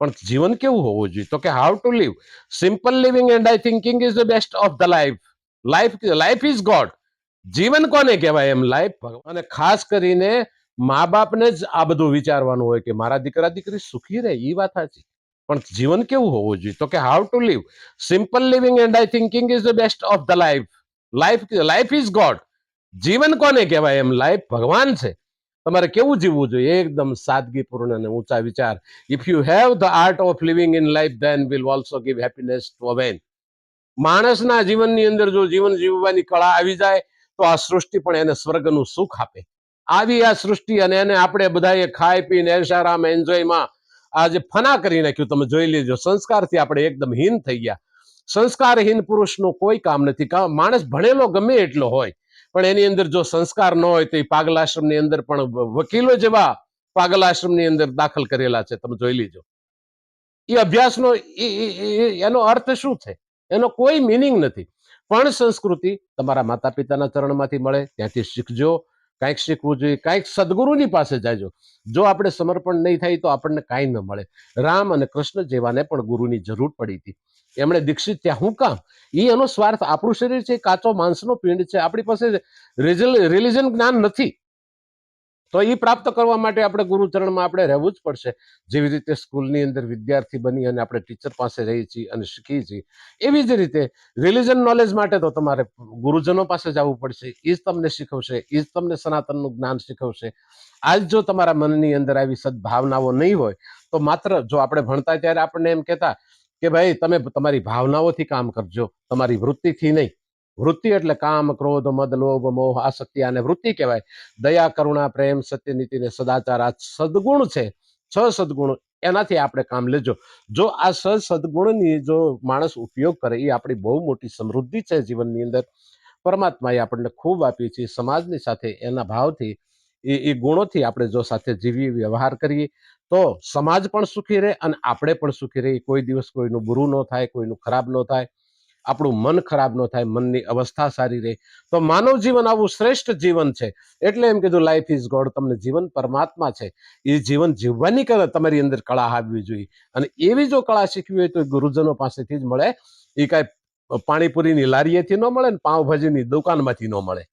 પણ જીવન કેવું હોવું જોઈએ? તો કે how to live simple living and I thinking is the best of the life life life is God જીવન કોને કહેવાય એમ? લાઈફ અને ખાસ કરીને મા બાપને જ આ બધું વિચારવાનું હોય કે મારા દીકરા દીકરી સુખી રહે એ વાત સાચી. પણ જીવન કેવું હોવું જોઈએ? તો કે how to live simple living and I thinking is the best of the life life life is God જીવન કોને કહેવાય એમ? લાઈફ ભગવાન છે. તમારે કેવું જીવવું જોઈએ? એકદમ સાદગીપૂર્ણ અને ઊંચા વિચાર. If you have the art of living in life then will also give happiness to even માણસના જીવનની અંદર જો જીવન જીવવાની કળા આવી જાય, તો આ સૃષ્ટિ પણ એને સ્વર્ગનું સુખ આપે. આવી આ સૃષ્ટિ અને એને આપણે બધાએ ખાઈ પીને એશારામ એન્જોયમાં આજે ફના કરી નાખ્યું. તમે જોઈ લેજો, સંસ્કારથી આપણે એકદમ હીન થઈ ગયા. સંસ્કારહીન પુરુષનું કોઈ કામ નથી. માણસ ભણેલો ગમે એટલો હોય પણ એની અંદર જો સંસ્કાર ન હોય તો એ પાગલાશ્રમની અંદર પણ વકીલો જેવા પાગલાશ્રમની અંદર દાખલ કરેલા છે. તમે જોઈ લીજો. એ અભ્યાસનો એનો અર્થ શું છે? એનો કોઈ મિનિંગ નથી. પણ સંસ્કૃતિ તમારા માતા પિતાના ચરણમાંથી મળે, ત્યાંથી શીખજો. કાંઈક શીખવું જોઈએ, કાંઈક સદગુરુની પાસે જાયજો જો આપણે સમર્પણ નહીં થાય તો આપણને કાંઈ ન મળે. રામ અને કૃષ્ણ જેવાને પણ ગુરુની જરૂર પડી હતી. એમણે દીક્ષિત ત્યાં હું કામ? એ એનો સ્વાર્થ આપણું શરીર છે, કાચો માંસનો પિંડ છે, આપણી પાસે રિલિજન જ્ઞાન નથી. તો એ પ્રાપ્ત કરવા માટે આપણે ગુરુચરણમાં આપણે રહેવું જ પડશે. જેવી રીતે સ્કૂલની અંદર વિદ્યાર્થી બની અને આપણે ટીચર પાસે રહીએ છીએ અને શીખીએ છીએ, એવી જ રીતે રિલિજન નોલેજ માટે તો તમારે ગુરુજનો પાસે જવું પડશે. એ જ તમને શીખવશે એ જ તમને સનાતનનું જ્ઞાન શીખવશે. આજ જો તમારા મનની અંદર આવી સદભાવનાઓ નહીં હોય, તો માત્ર જો આપણે ભણતા ત્યારે આપણને એમ કહેતા કે ભાઈ તમે તમારી ભાવનાઓથી કામ કરજો, તમારી વૃત્તિથી નહીં. વૃત્તિ એટલે કામ, ક્રોધ, મદ, લોભ, મોહ, આસક્તિ આને વૃત્તિ કહેવાય. દયા, કરુણા, પ્રેમ, સત્ય, નીતિ ને સદાચાર આ સદગુણ છે. છ સદગુણ એનાથી આપણે કામ લેજો. જો આ સ સદગુણની જો માણસ ઉપયોગ કરે, એ આપણી બહુ મોટી સમૃદ્ધિ છે જીવનની અંદર. પરમાત્માએ આપણને ખૂબ આપી છે સમાજની સાથે એના ભાવથી, એ એ ગુણોથી આપણે જો સાથે જીવી વ્યવહાર કરીએ, તો સમાજ પણ સુખી રહે અને આપણે પણ સુખી રહીએ. કોઈ દિવસ કોઈનું બુરું ન થાય, કોઈનું ખરાબ ન થાય. આપણું મન ખરાબ ન થાય, મનની અવસ્થા સારી રહે. તો માનવ જીવન આવું શ્રેષ્ઠ જીવન છે. એટલે એમ કીધું લાઈફ ઇઝ ગોડ તમને જીવન પરમાત્મા છે. એ જીવન જીવવાની કળા તમારી અંદર કળા આવવી જોઈએ. અને એવી જો કળા શીખવી હોય તો ગુરુજનો પાસેથી જ મળે. એ કાંઈ પાણીપુરીની લારીએથી ન મળે ને પાઉંભાજીની દુકાનમાંથી ન મળે.